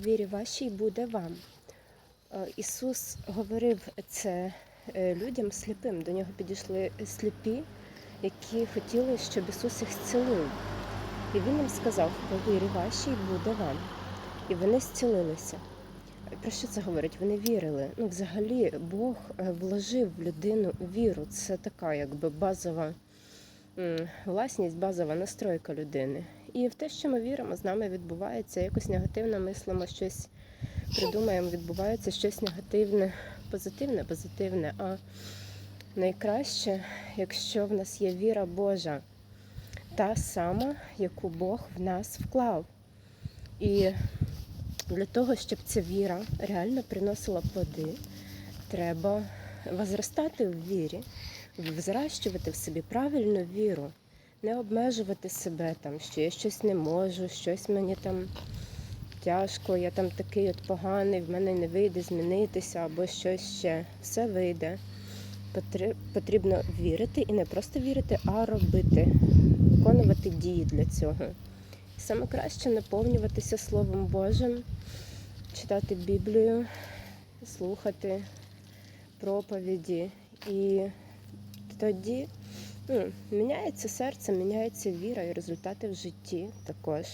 вірі вашій буде вам. Е, Ісус говорив це е, людям сліпим. До нього підійшли сліпі, які хотіли, щоб Ісус їх зцілив. І Він їм сказав, по вірі вашій буде вам. І вони зцілилися. Про що це говорить? Вони вірили. Ну, взагалі, Бог е, вложив в людину віру. Це така, якби базова власність, базова настройка людини. І в те, що ми віримо, з нами відбувається якось негативно мислимо, щось придумаємо, відбувається щось негативне, позитивне, позитивне. А найкраще, якщо в нас є віра Божа, та сама, яку Бог в нас вклав. І для того, щоб ця віра реально приносила плоди, треба возростати в вірі, взращувати в собі правильну віру, не обмежувати себе там, що я щось не можу, щось мені там тяжко, я там такий от поганий, в мене не вийде змінитися або щось ще. Все вийде. Потрібно вірити і не просто вірити, а робити, виконувати дії для цього. Саме краще наповнюватися Словом Божим, читати Біблію, слухати проповіді. І тоді міняється серце, міняється віра і результати в житті також.